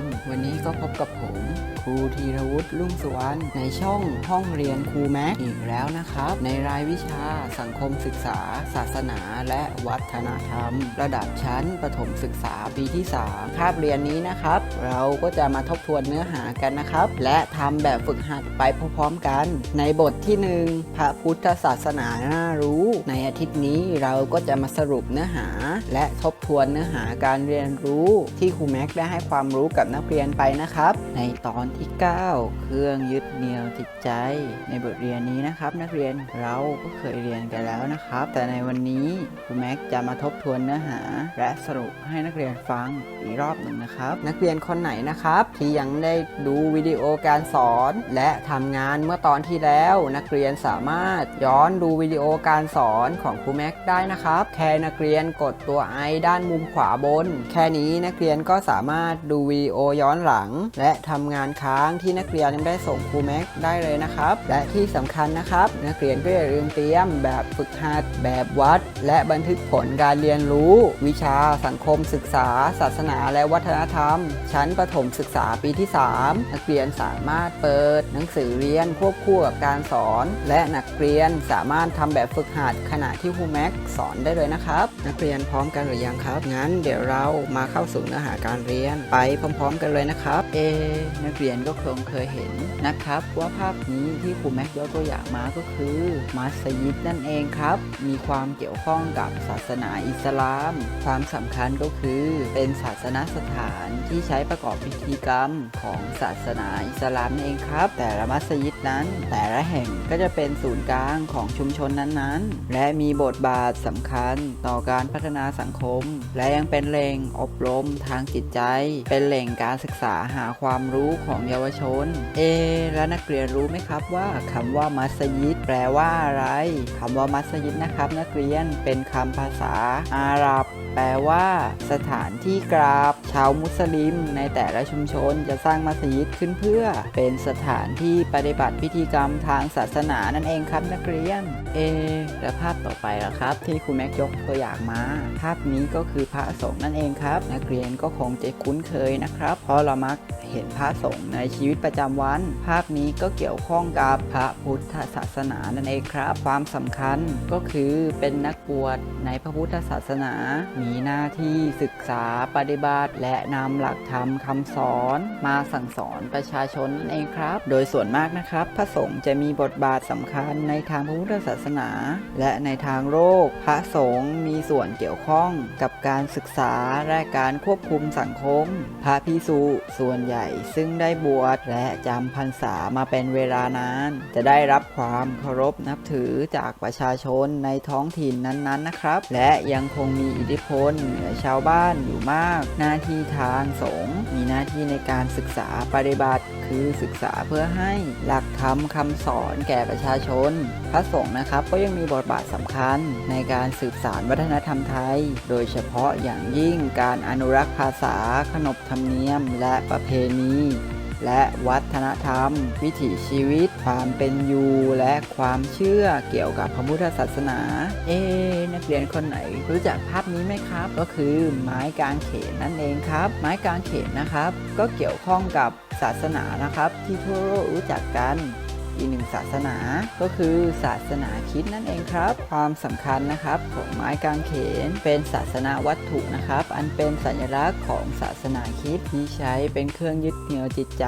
ม วันนี้ก็พบกับผม ครูธีรวุฒิลุ่งสุวรรณในช่องห้องเรียนครูแม็กอีกแล้วนะครับ ในรายวิชาสังคมศึกษา ศาสนา และวัฒนธรรม ระดับชั้นประถมศึกษาปีที่ 3 คาบเรียนนี้นะครับ เราก็จะมาทบทวนเนื้อหากันนะครับ และทำแบบฝึกหัดไปพร้อมๆกัน ในบทที่ 1 พระพุทธศาสนาน่ารู้ ในอาทิตย์นี้เราก็จะมาสรุปเนื้อหา และทบทวนเนื้อหาการเรียนรู้ที่ครูแม็กได้ให้ความรู้กับนักเรียนไปนะครับ ในตอนที่ 9 เครื่องยึดเหนี่ยวจิตใจ ในบทเรียนนี้นะครับ นักเรียนเราก็เคยเรียนกันแล้วนะครับ แต่ในวันนี้ครูแม็กจะมาทบทวนเนื้อหา และสรุปให้นักเรียนฟังอีกรอบหนึ่งนะครับ นักเรียนคนไหนนะครับ ที่ยังได้ดูวิดีโอการสอน และทำงานเมื่อตอนที่แล้ว นักเรียนสามารถย้อนดูวิดีโอการสอนของครูแม็กได้นะครับ แค่นักเรียนกดตัวไอด้านมุมขวาบน แค่นี้นักเรียนก็สามารถดูวิดีโอโย้อนหลัง และทำงานค้างที่นักเรียนได้ส่งครูแม็กได้เลยนะครับ และที่สำคัญนะครับ นักเรียนก็อย่าลืมเตรียมแบบฝึกหัดแบบวัด และบันทึกผลการเรียนรู้ วิชาสังคมศึกษา ศาสนาและวัฒนธรรม ชั้นประถมศึกษาปีที่ 3 นักเรียนสามารถเปิด หนังสือเรียนควบคู่กับการสอน และนักเรียนสามารถทำแบบฝึกหัดขณะที่ครูแม็กสอนได้เลยนะครับ นักเรียนพร้อมกันหรือยังครับงั้นเดี๋ยวเรามาเข้าสู่เนื้อหาการเรียนไปพร้อมๆกันเลยนะครับ เอ นักเรียนก็คงเคยเห็นนะครับ ว่าภาพนี้ที่ครูแม็กยกตัวอย่างมาก็คือมัสยิดนั่นเองครับ มีความเกี่ยวข้องกับศาสนาอิสลาม ความสำคัญก็คือเป็นศาสนสถานที่ใช้ประกอบพิธีกรรมของศาสนาอิสลามนั่นเองครับ แต่ละมัสยิดนั้น แต่ละแห่งก็จะเป็นศูนย์กลางของชุมชนนั้นๆ และมีบทบาทสำคัญต่อการพัฒนาสังคม และยังเป็นแหล่งอบรมทางจิตใจ เป็นแหล่งการศึกษาหาความรู้ของเยาวชน เอ แล้วนักเรียนรู้ไหมครับว่าคำว่ามัสยิดแปลว่าอะไรคำว่ามัสยิดนะครับ นักเรียนเป็นคำภาษาอาหรับแปลว่าสถานที่กราบ ชาวมุสลิม ในแต่ละชุมชนจะสร้างมัสยิดขึ้นเพื่อ เป็นสถานที่ปฏิบัติพิธีกรรมทางศาสนานั่นเองครับนักเรียน เอ และภาพต่อไปล่ะครับ ที่ครูแม็กยกตัวอย่างมา ภาพนี้ก็คือพระสงฆ์นั่นเองครับ นักเรียนก็คงจะคุ้นเคยนะครับ เพราะเรามัก เห็นพระสงฆ์ในชีวิตประจำวัน ภาพนี้ก็เกี่ยวข้องกับพระพุทธศาสนานั่นเองครับ ความสำคัญก็คือเป็นนักบวชในพระพุทธศาสนา มีหน้าที่ศึกษาปฏิบัติ และนำหลักธรรมคำสอนมาสั่งสอนประชาชนนั่นเองครับ โดยส่วนมากนะครับ พระสงฆ์จะมีบทบาทสำคัญในทางพระพุทธศาสนา และในทางโลกพระสงฆ์มีส่วนเกี่ยวข้องกับการศึกษาและการควบคุมสังคม พระพิสุส่วนใหญ่ซึ่งได้บวชและจำพรรษามาเป็นเวลานาน จะได้รับความเคารพนับถือจากประชาชนในท้องถิ่นนั้นๆนะครับ และยังคงมีอิทธิพลเหนือชาวบ้านอยู่มาก หน้าที่ทางสงฆ์มีหน้าที่ในการศึกษาปฏิบัติ คือศึกษาเพื่อให้หลักธรรมคำสอนแก่ประชาชน พระสงฆ์นะครับก็ยังมีบทบาทสำคัญในการสืบสานวัฒนธรรมไทย โดยเฉพาะอย่างยิ่งการอนุรักษ์ภาษาขนบธรรมเนียม และประเพณี และวัฒนธรรม วิถีชีวิต ความเป็นอยู่ และความเชื่อเกี่ยวกับพระพุทธศาสนา เอ๊ะนักเรียนคนไหนรู้จักภาพนี้ไหมครับ ก็คือไม้กางเขนนั่นเองครับ ไม้กางเขนนะครับ ก็เกี่ยวข้องกับศาสนานะครับ ที่ทั่วโลกรู้จักกัน อีกหนึ่งศาสนาก็คือศาสนาคริดนั่นเองครับ ความสำคัญนะครับของไม้กางเขนเป็นศาสนาวัตถุนะครับ อันเป็นสัญลักษณ์ของศาสนาคริดที่ใช้เป็นเครื่องยึดเหนี่ยวจิตใจ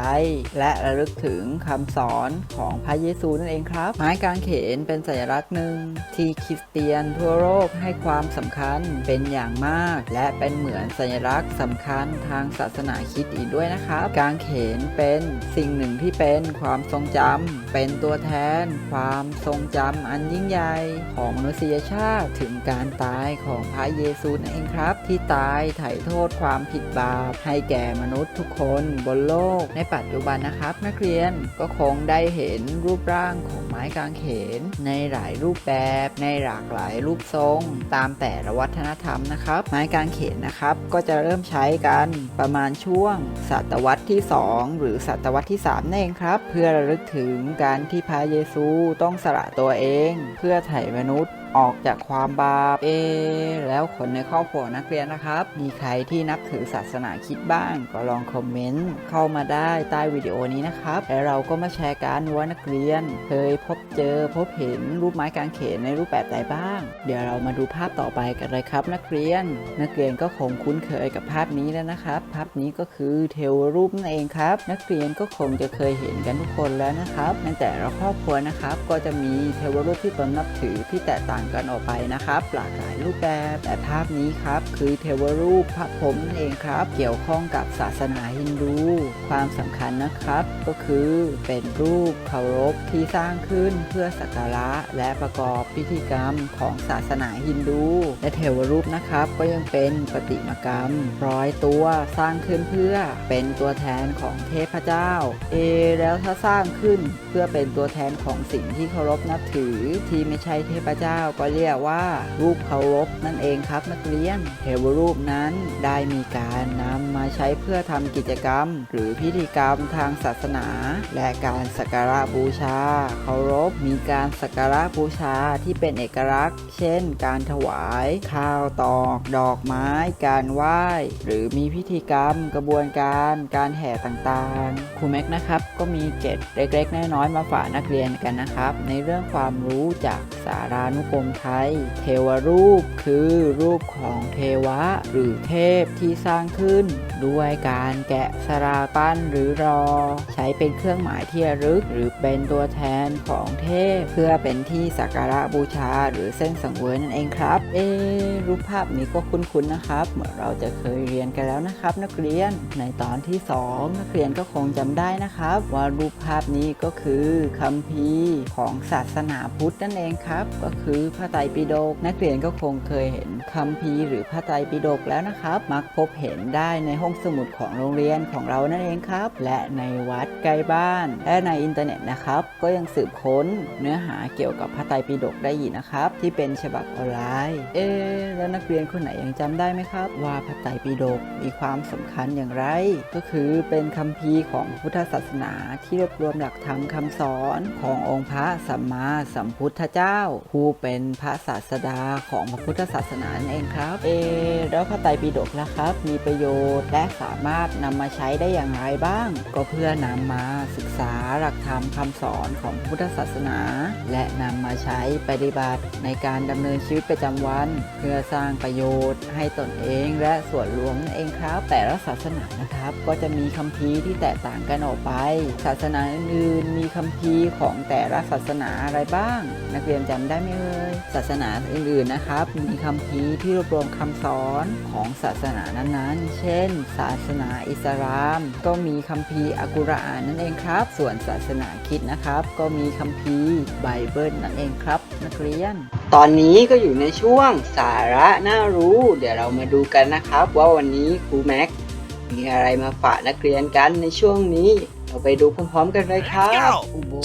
และระลึกถึงคำสอนของพระเยซูนั่นเองครับ ไม้กางเขนเป็นสัญลักษณ์หนึ่งที่คริสเตียนทั่วโลกให้ความสำคัญเป็นอย่างมาก และเป็นเหมือนสัญลักษณ์สำคัญทางศาสนาคริดอีกด้วยนะครับ กางเขนเป็นสิ่งหนึ่งที่เป็นความทรงจำเป็นตัวแทนความทรงจำอันยิ่งใหญ่ของมนุษยชาติถึงการตายของพระเยซูนั่นเองครับ ที่ตายไถ่โทษความผิดบาปให้แก่มนุษย์ทุกคนบนโลกในปัจจุบันนะครับ นักเรียนก็คงได้เห็นรูปร่างของไม้กางเขน ในหลายรูปแบบในหลากหลายรูปทรง ตามแต่ละวัฒนธรรมนะครับ ไม้กางเขนนะครับ ก็จะเริ่มใช้กันประมาณช่วง ศตวรรษที่ 2 หรือศตวรรษที่3นั่นเองครับ เพื่อระลึกถึงการที่พระเยซูต้องสละตัวเอง เพื่อไถ่มนุษย์ ออกจากความบาปเอ แล้วคนในครอบครัวนักเรียนนะครับ มีใครที่นับถือศาสนาคิดบ้าง ก็ลองคอมเมนต์เข้ามาได้ใต้วิดีโอนี้นะครับแล้วเราก็มาแชร์กันว่านักเรียน เคยพบเจอพบเห็นรูปไม้กางเขนในรูปแบบใดบ้าง เดี๋ยวเรามาดูภาพต่อไปกันเลยครับ นักเรียน นักเรียนก็คงคุ้นเคยกับภาพนี้แล้วนะครับ ภาพนี้ก็คือเทวรูปนั่นเองครับ นักเรียนก็คงจะเคยเห็นกันทุกคนแล้วนะครับในแต่ละครอบครัวนะครับ ก็จะมีเทวรูปที่ตนนับถือที่แตกต่างกันออกไปนะครับ หลากหลายรูปแบบแต่ภาพนี้ครับ คือเทวรูปพระพรหมนั่นเองครับ เกี่ยวข้องกับศาสนาฮินดู ความสำคัญนะครับ ก็คือเป็นรูปเคารพที่สร้างขึ้นเพื่อสักการะและประกอบพิธีกรรมของศาสนาฮินดู และเทวรูปนะครับ ก็ยังเป็นปฏิมากรรม ร้อยตัวสร้างขึ้นเพื่อเป็นตัวแทนของเทพเจ้า เอ แล้วถ้าสร้างขึ้นเพื่อเป็นตัวแทนของสิ่งที่เคารพนับถือที่ไม่ใช่เทพเจ้าก็เรียกว่า รูปเคารพนั่นเองครับนักเรียนเทวรูปนั้นได้มีการนำมาใช้เพื่อทำกิจกรรม หรือพิธีกรรมทางศาสนา และการสักการะบูชา เคารพมีการสักการะบูชาที่เป็นเอกลักษณ์ เช่น การถวาย ข้าวตอก ดอกไม้ การไหว้ หรือมีพิธีกรรม กระบวนการการแห่ต่างๆครูแม็กนะครับก็มีเกร็ดเล็กๆน้อยๆมาฝากนักเรียนกันนะครับ ในเรื่องความรู้จากสารานุกรมไทย เทวรูปคือรูปของเทวะ หรือเทพที่สร้างขึ้น ด้วยการแกะสลาปั้นหรือรอ ใช้เป็นเครื่องหมายที่รึก หรือเป็นตัวแทนของเทพ เพื่อเป็นที่สักการะบูชา หรือเส้นสังเวยนั่นเองครับ เอรูปภาพนี้ก็คุ้นๆนะครับ เหมือนเราจะเคยเรียนกันแล้วนะครับ นักเรียนในตอนที่ 2 นักเรียนก็คงจำได้นะครับ ว่ารูปภาพนี้ก็คือคัมภีร์ของศาสนาพุทธนั่นเองครับ ก็คือพระไตรปิฎกนักเรียนก็คงเคยเห็นคัมภีหรือพระไตรปิฎกแล้วนะครับ มักพบเห็นได้ในห้องสมุดของโรงเรียนของเรานั่นเองครับ และในวัดใกล้บ้าน และในอินเทอร์เน็ตนะครับ ก็ยังสืบค้นเนื้อหาเกี่ยวกับพระไตรปิฎกได้อีกนะครับ ที่เป็นฉบับออนไลน์ เอ๊แล้วนักเรียนคนไหนยังจำได้ไหมครับ ว่าพระไตรปิฎกมีความสำคัญอย่างไร ก็คือเป็นคัมภีร์ของพุทธศาสนาที่รวบรวมหลักธรรมคำสอน ขององค์พระสัมมาสัมพุทธเจ้าผู้เป็น็นพระศาสดาของพระพุทธศาสนานเองครับ เอแล้วพระไตรปิฎกนะครับ มีประโยชน์และสามารถนำมาใช้ได้อย่างไรบ้าง ก็เพื่อนำมาศึกษาหลักธรรมคำสอนของพุทธศาสนา และนำมาใช้ปฏิบัติในการดำเนินชีวิตประจำวัน เพื่อสร้างประโยชน์ให้ตนเองและส่วนรวมนั่นเองครับ แต่ละศาสนานะครับ ก็จะมีคัมภีร์ที่แตกต่างกันออกไป ศาสนาอื่นมีคัมภีร์ของแต่ละศาสนาอะไรบ้าง นักเรียนจำได้ไหมเอ่ย ศาสนาอื่นๆนะครับ มีคัมภีร์ที่รวบรวมคำสอนของศาสนานั้นๆ เช่น ศาสนาอิสลาม ก็มีคัมภีร์อัลกุรอานนั่นเองครับ ส่วนศาสนาคิดนะครับ ก็มีคัมภีร์ไบเบิลนั่นเองครับ นักเรียน ตอนนี้ก็อยู่ในช่วงสาระน่ารู้ เดี๋ยวเรามาดูกันนะครับ ว่าวันนี้ครูแม็กมีอะไรมาฝากนักเรียนกันในช่วงนี้ เราไปดูพร้อมๆกันเลยครับ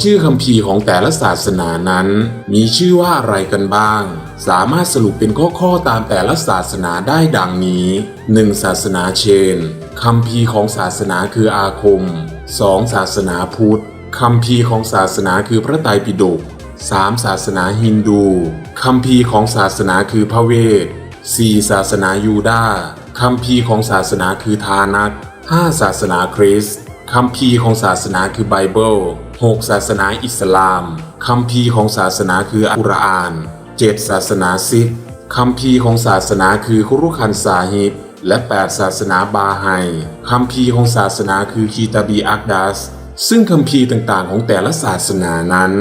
ชื่อคัมภีของแต่ละศาสนานั้น มีชื่อว่าอะไรกันบ้าง สามารถสรุปเป็นข้อๆตามแต่ละศาสนาได้ดังนี้ 1. ศาสนาเชนคัมภีของศาสนาคืออาคม 2. ศาสนาพุทธคัมภีของศาสนาคือพระไตรปิฎก 3. ศาสนาฮินดูคัมภีของศาสนาคือพระเวท 4. ศาสนายูดาห์คัมภีของศาสนาคือทานัก 5. ศาสนาคริสต์ คัมภีของศาสนาคือไบเบิล 6. ศาสนาอิสลามคัมภีของศาสนาคืออัลกุรอาน 7. ศาสนาซิกคัมภีของศาสนาคือคุรุคันซาฮิบและ 8 ศาสนาบาไฮคัมภีร์ของศาสนาคือคีตาบีอักดัสซึ่งคัมภีร์ต่างๆของแต่ละศาสนานั้น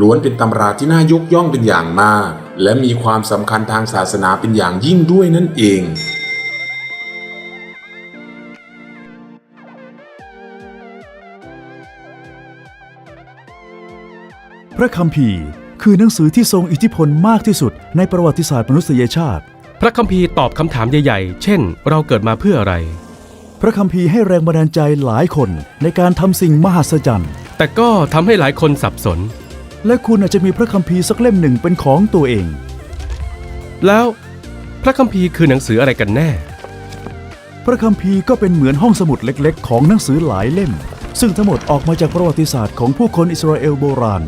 ล้วนเป็นตำราที่น่ายกย่องเป็นอย่างมาก และมีความสำคัญทางศาสนาเป็นอย่างยิ่งด้วยนั่นเอง ระคัมภีร์ คือหนังสือที่ทรงอิทธิพลมากที่สุดในประวัติศาสตร์มนุษยชาติ พระคัมภีร์ตอบคำถามใหญ่ๆ เช่น เราเกิดมาเพื่ออะไร พระคัมภีร์ให้แรงบันดาลใจหลายคนในการทำสิ่งมหัศจรรย์ แต่ก็ทำให้หลายคนสับสน และคุณอาจจะมีพระคัมภีร์สักเล่มหนึ่งเป็นของตัวเอง แล้วพระคัมภีร์คือหนังสืออะไรกันแน่ พระคัมภีร์ก็เป็นเหมือนห้องสมุดเล็ก ๆ ของหนังสือหลายเล่ม ซึ่งทั้งหมดออกมาจากประวัติศาสตร์ของผู้คนอิสราเอลโบราณ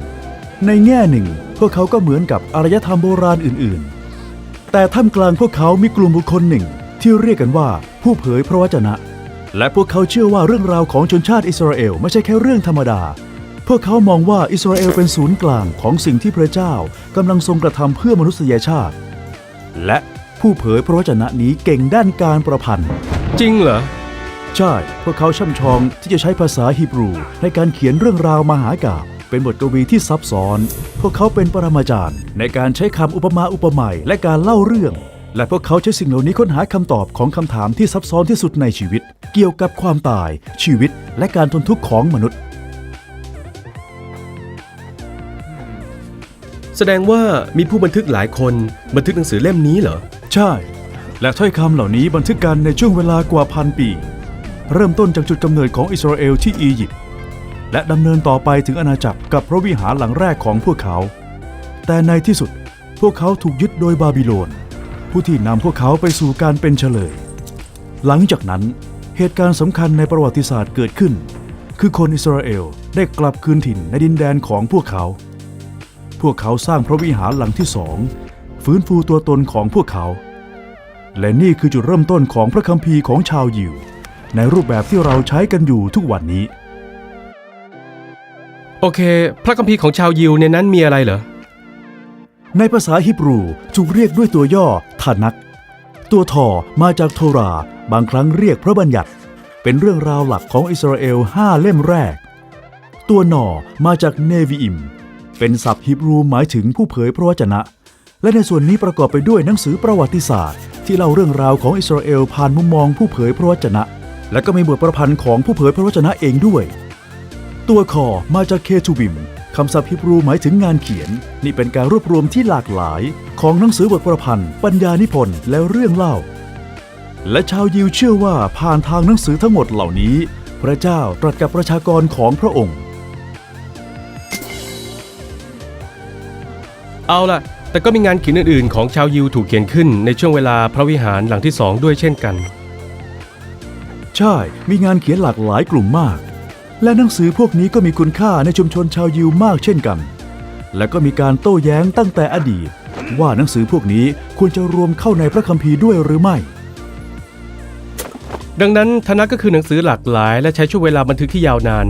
ในแง่หนึ่ง พวกเขาก็เหมือนกับอารยธรรมโบราณอื่นๆ แต่ท่ามกลางพวกเขามีกลุ่มบุคคลหนึ่ง ที่เรียกกันว่าผู้เผยพระวจนะ และพวกเขาเชื่อว่าเรื่องราวของชนชาติอิสราเอลไม่ใช่แค่เรื่องธรรมดา พวกเขามองว่าอิสราเอลเป็นศูนย์กลางของสิ่งที่พระเจ้ากำลังทรงกระทำเพื่อมนุษยชาติ และผู้เผยพระวจนะนี้เก่งด้านการประพันธ์ จริงเหรอ ใช่ พวกเขาช่ำชองที่จะใช้ภาษาฮีบรูในการเขียนเรื่องราวมหากาพย์ เป็นบทกวีที่ซับซ้อน พวกเขาเป็นปรมาจารย์ ในการใช้คำอุปมาอุปไมยและการเล่าเรื่อง และพวกเขาใช้สิ่งเหล่านี้ค้นหาคำตอบของคำถามที่ซับซ้อนที่สุดในชีวิต เกี่ยวกับความตาย ชีวิต และการทนทุกข์ของมนุษย์ แสดงว่ามีผู้บันทึกหลายคนบันทึกหนังสือเล่มนี้เหรอ ใช่ และถ้อยคำเหล่านี้บันทึกกันในช่วงเวลากว่าพันปี เริ่มต้นจากจุดกำเนิดของอิสราเอลที่อียิปต์ และดำเนินต่อไปถึงอาณาจักรกับพระวิหารหลังแรกของพวกเขา แต่ในที่สุดพวกเขาถูกยึดโดยบาบิโลน ผู้ที่นำพวกเขาไปสู่การเป็นเฉลย หลังจากนั้นเหตุการณ์สำคัญในประวัติศาสตร์เกิดขึ้น คือคนอิสราเอลได้กลับคืนถิ่นในดินแดนของพวกเขา พวกเขาสร้างพระวิหารหลังที่สองฟื้นฟูตัวตนของพวกเขา และนี่คือจุดเริ่มต้นของพระคัมภีร์ของชาวยิว ในรูปแบบที่เราใช้กันอยู่ทุกวันนี้ โอเค พระคัมภีร์ของชาวยิวในนั้นมีอะไรเหรอ ในภาษาฮิบรูถูกเรียกด้วยตัวย่อทานัก ตัวทอมาจากโทรา บางครั้งเรียกพระบัญญัติ เป็นเรื่องราวหลักของอิสราเอลห้าเล่มแรก ตัวหนอมาจากเนวิอิม เป็นศัพท์ฮิบรูหมายถึงผู้เผยพระวจนะ และในส่วนนี้ประกอบไปด้วยหนังสือประวัติศาสตร์ ที่เล่าเรื่องราวของอิสราเอลผ่านมุมมองผู้เผยพระวจนะ และก็มีบทประพันธ์ของผู้เผยพระวจนะเองด้วย ตัวคอมาจากเคทูบิมคำศัพท์ฮิบรูหมายถึงงานเขียน นี่เป็นการรวบรวมที่หลากหลาย ของหนังสือบทประพันธ์ ปัญญานิพนธ์และเรื่องเล่า และชาวยิวเชื่อว่าผ่านทางหนังสือทั้งหมดเหล่านี้ พระเจ้าตรัสกับประชากรของพระองค์ เอาล่ะ แต่ก็มีงานเขียนอื่นๆ ของชาวยิวถูกเขียนขึ้นในช่วงเวลาพระวิหารหลังที่สองด้วยเช่นกัน ใช่ มีงานเขียนหลากหลายกลุ่มมาก และหนังสือพวกนี้ก็มีคุณค่าในชุมชนชาวยิวมากเช่นกัน และก็มีการโต้แย้งตั้งแต่อดีต ว่าหนังสือพวกนี้ควรจะรวมเข้าในพระคัมภีร์ด้วยหรือไม่ ดังนั้นทนักก็คือหนังสือหลากหลาย และใช้ช่วงเวลาบันทึกที่ยาวนาน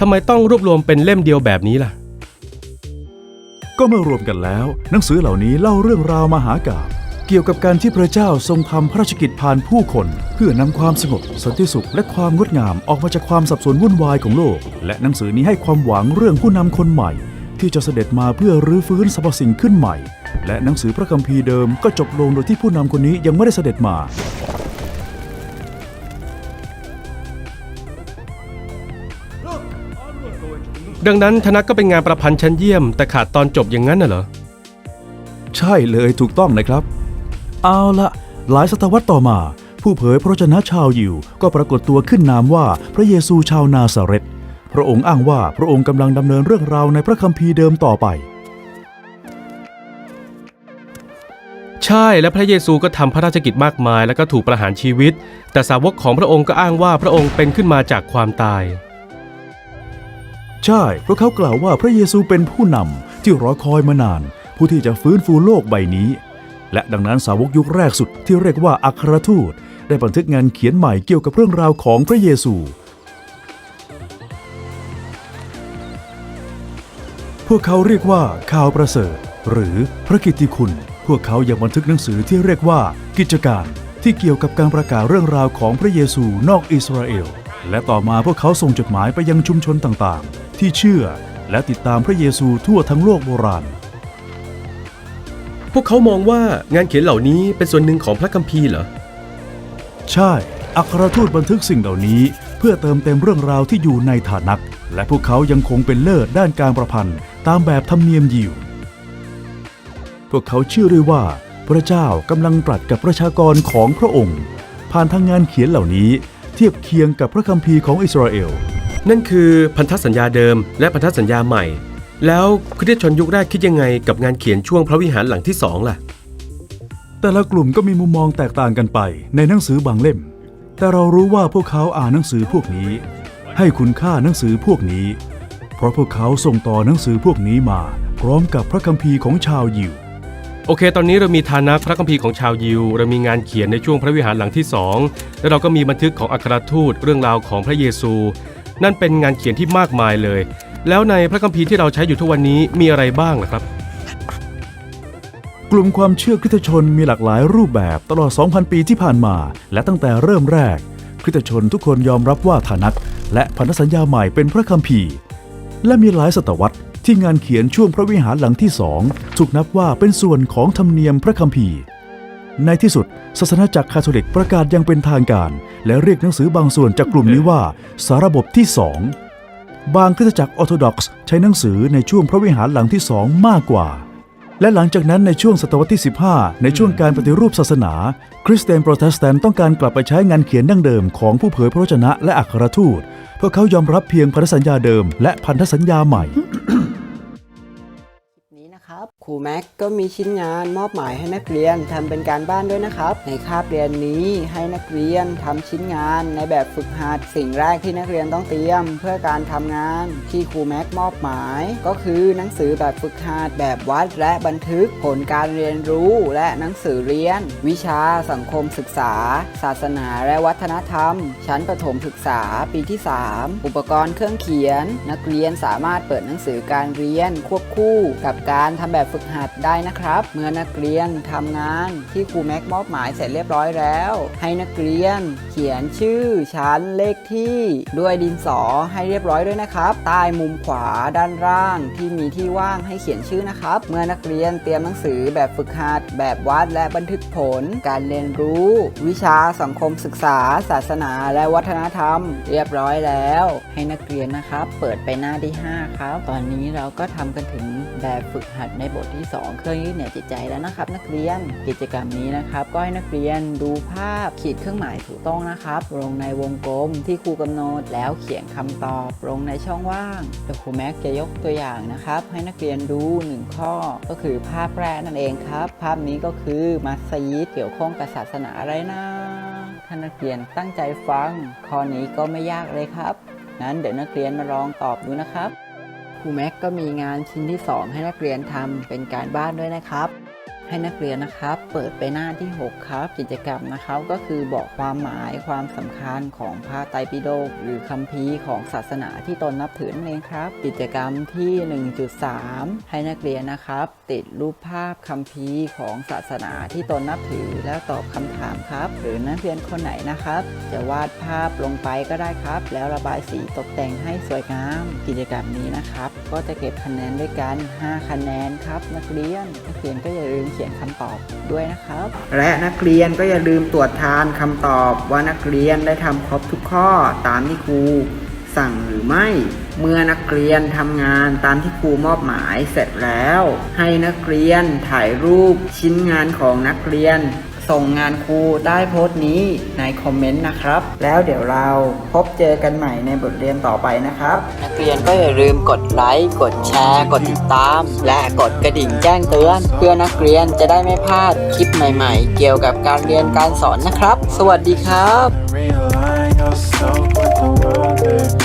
ทำไมต้องรวบรวมเป็นเล่มเดียวแบบนี้ล่ะ ก็เมื่อรวมกันแล้ว หนังสือเหล่านี้เล่าเรื่องราวมหากาพย์ เกี่ยวกับการที่พระเจ้าทรงทำพระราชกิจผ่านผู้คน เพื่อนำความสงบสันติสุขและความงดงามออกมาจากความสับสนวุ่นวายของโลก และหนังสือนี้ให้ความหวังเรื่องผู้นำคนใหม่ ที่จะเสด็จมาเพื่อรื้อฟื้นสรรพสิ่งขึ้นใหม่ และหนังสือพระคัมภีร์เดิมก็จบลงโดยที่ผู้นำคนนี้ยังไม่ได้เสด็จมาดังนั้นทนักก็เป็นงานประพันธ์ชั้นเยี่ยม แต่ขาดตอนจบอย่างนั้นน่ะเหรอ ใช่เลยถูกต้องนะครับ เอาละหลายศตวรรษต่อมา ผู้เผยพระวจนะชาวยิวก็ปรากฏตัวขึ้นนามว่าพระเยซูชาวนาซาเรตพระองค์อ้างว่าพระองค์กำลังดำเนินเรื่องราวในพระคัมภีร์เดิมต่อไป ใช่และพระเยซูก็ทำพระราชกิจมากมาย แล้วก็ถูกประหารชีวิต แต่สาวกของพระองค์ก็อ้างว่าพระองค์เป็นขึ้นมาจากความตาย ใช่เพราะเขากล่าวว่าพระเยซูเป็นผู้นำที่รอคอยมานาน ผู้ที่จะฟื้นฟูโลกใบนี้ และดังนั้นสาวกยุคแรกสุดที่เรียกว่าอัครทูต ได้บันทึกงานเขียนใหม่เกี่ยวกับเรื่องราวของพระเยซู พวกเขาเรียกว่าข่าวประเสริฐ หรือพระกิตติคุณ พวกเขายังบันทึกหนังสือที่เรียกว่ากิจการ ที่เกี่ยวกับการประกาศเรื่องราวของพระเยซูนอกอิสราเอล และต่อมาพวกเขาส่งจดหมายไปยังชุมชนต่างๆ ที่เชื่อและติดตามพระเยซูทั่วทั้งโลกโบราณ วกเขามองว่างานเขียนเหล่านี้เป็นส่วนหนึ่งของพระคัมภีร์เหรอ ใช่ อัครทูตบันทึกสิ่งเหล่านี้ เพื่อเติมเต็มเรื่องราวที่อยู่ในฐานัก และพวกเขายังคงเป็นเลิศด้านการประพันธ์ ตามแบบธรรมเนียมยิว พวกเขาเชื่อด้วยว่า พระเจ้ากำลังตรัสกับประชากรของพระองค์ ผ่านทางงานเขียนเหล่านี้ เทียบเคียงกับพระคัมภีร์ของอิสราเอล นั่นคือพันธสัญญาเดิมและพันธสัญญาใหม่ แล้วคริสตชนยุคแรกคิดยังไงกับงานเขียนช่วงพระวิหารหลังที่สองล่ะ แต่ละกลุ่มก็มีมุมมองแตกต่างกันไปในหนังสือบางเล่ม แต่เรารู้ว่าพวกเขาอ่านหนังสือพวกนี้ ให้คุณค่าหนังสือพวกนี้ เพราะพวกเขาส่งต่อหนังสือพวกนี้มา พร้อมกับพระคัมภีร์ของชาวยิว โอเค ตอนนี้เรามีฐานะพระคัมภีร์ของชาวยิว เรามีงานเขียนในช่วงพระวิหารหลังที่สองและเราก็มีบันทึกของอัครทูตเรื่องราวของพระเยซู นั่นเป็นงานเขียนที่มากมายเลย แล้วในพระคัมภีร์ที่เราใช้อยู่ทุกวันนี้มีอะไรบ้างล่ะครับ กลุ่มความเชื่อคริสตชนมีหลากหลายรูปแบบตลอด 2,000 ปีที่ผ่านมา และตั้งแต่เริ่มแรก คริสตชนทุกคนยอมรับว่าฐานักและพันธสัญญาใหม่เป็นพระคัมภีร์ และมีหลายศตวรรษที่งานเขียนช่วงพระวิหารหลังที่สองถูกนับว่าเป็นส่วนของธรรมเนียมพระคัมภีร์ ในที่สุด ศาสนาจักรคาทอลิกประกาศอยังเป็นทางการ และเรียกหนังสือบางส่วนจากกลุ่มนี้ว่า สารบบที่สอง บางคริสตจักรออร์โธดอกซ์ใช้หนังสือในช่วงพระวิหารหลังที่สองมากกว่า และหลังจากนั้นในช่วงศตวรรษที่ 15 ในช่วงการปฏิรูปศาสนา คริสเตียนโปรเตสแตนต์ต้องการกลับไปใช้งานเขียนดั้งเดิมของผู้เผยพระวจนะและอัครทูตเพราะเขายอมรับเพียงพันธสัญญาเดิมและพันธสัญญาใหม่ ครูแม็กก็มีชิ้นงานมอบหมายให้นักเรียนทำเป็นการบ้านด้วยนะครับ ในคาบเรียนนี้ให้นักเรียนทำชิ้นงานในแบบฝึกหัดสิ่งแรกที่นักเรียนต้องเตรียม เพื่อการทำงานที่ครูแม็กมอบหมาย ก็คือหนังสือแบบฝึกหัดแบบวัดและบันทึกผลการเรียนรู้และหนังสือเรียน วิชาสังคมศึกษา ศาสนาและวัฒนธรรม ชั้นประถมศึกษาปีที่ 3 อุปกรณ์เครื่องเขียน นักเรียนสามารถเปิดหนังสือการเรียนควบคู่กับการทำแบบฝึกหัดได้นะครับ เมื่อนักเรียนทำงานที่ครูแม็กมอบหมายเสร็จเรียบร้อยแล้ว ให้นักเรียนเขียนชื่อชั้นเลขที่ ด้วยดินสอให้เรียบร้อยด้วยนะครับ ใต้มุมขวาด้านล่างที่มีที่ว่างให้เขียนชื่อนะครับ เมื่อนักเรียนเตรียมหนังสือแบบฝึกหัด แบบวัดและบันทึกผล การเรียนรู้ วิชาสังคมศึกษา ศาสนา และวัฒนธรรม เรียบร้อยแล้ว ให้นักเรียนนะครับ เปิดไปหน้าที่ 5 ครับ ตอนนี้เราก็ทำกันถึงแบบฝึกหัดในบทที่ 2 เครื่องยึดเหนี่ยวจิตใจแล้วนะครับ นักเรียนกิจกรรมนี้นะครับ ก็ให้นักเรียนดูภาพขีดเครื่องหมายถูกต้องนะครับ ลงในวงกลมที่ครูกำหนดแล้วเขียนคำตอบลงในช่องว่างเดี๋ยวครูแม็กจะยกตัวอย่างนะครับ ให้นักเรียนดู 1 ข้อ ก็คือภาพแรกนั่นเองครับ ภาพนี้ก็คือมัสยิดเกี่ยวข้องกับศาสนาอะไรนะถ้านักเรียนตั้งใจฟังข้อนี้ก็ไม่ยากเลยครับงั้นเดี๋ยวนักเรียนมาลองตอบดูนะครับ ครูแม็กก็มีงานชิ้นที่ 2 ให้นักเรียนทำเป็นการบ้านด้วยนะครับ ให้นักเรียนนะครับ เปิดไปหน้าที่ 6 ครับ กิจกรรมนะครับ ก็คือบอกความหมายความสำคัญของพระไตรปิฎกหรือคัมภีร์ของศาสนาที่ตนนับถือนั่นเองครับ กิจกรรมที่ 1.3 ให้นักเรียนนะครับ ติดรูปภาพคัมภีร์ของศาสนาที่ตนนับถือแล้วตอบคำถามครับ หรือนักเรียนคนไหนนะครับ จะวาดภาพลงไปก็ได้ครับ แล้วระบายสีตกแต่งให้สวยงาม กิจกรรมนี้นะครับ ก็จะเก็บคะแนนด้วยกัน 5 คะแนนครับ นักเรียนนักเรียนก็อย่าลืมขียนคำตอบด้วยนะครับ และนักเรียนก็อย่าลืมตรวจทานคำตอบว่านักเรียนได้ทำครบทุกข้อตามที่ครูสั่งหรือไม่ เมื่อนักเรียนทำงานตามที่ครูมอบหมายเสร็จแล้ว ให้นักเรียนถ่ายรูปชิ้นงานของนักเรียน ส่งงานครูใต้โพสต์นี้ในคอมเมนต์นะครับ แล้วเดี๋ยวเราพบเจอกันใหม่ในบทเรียนต่อไปนะครับ นักเรียนก็อย่าลืมกดไลค์ กดแชร์ กดติดตาม และกดกระดิ่งแจ้งเตือน เพื่อนักเรียนจะได้ไม่พลาดคลิปใหม่ๆ เกี่ยวกับการเรียนการสอนนะครับ สวัสดีครับ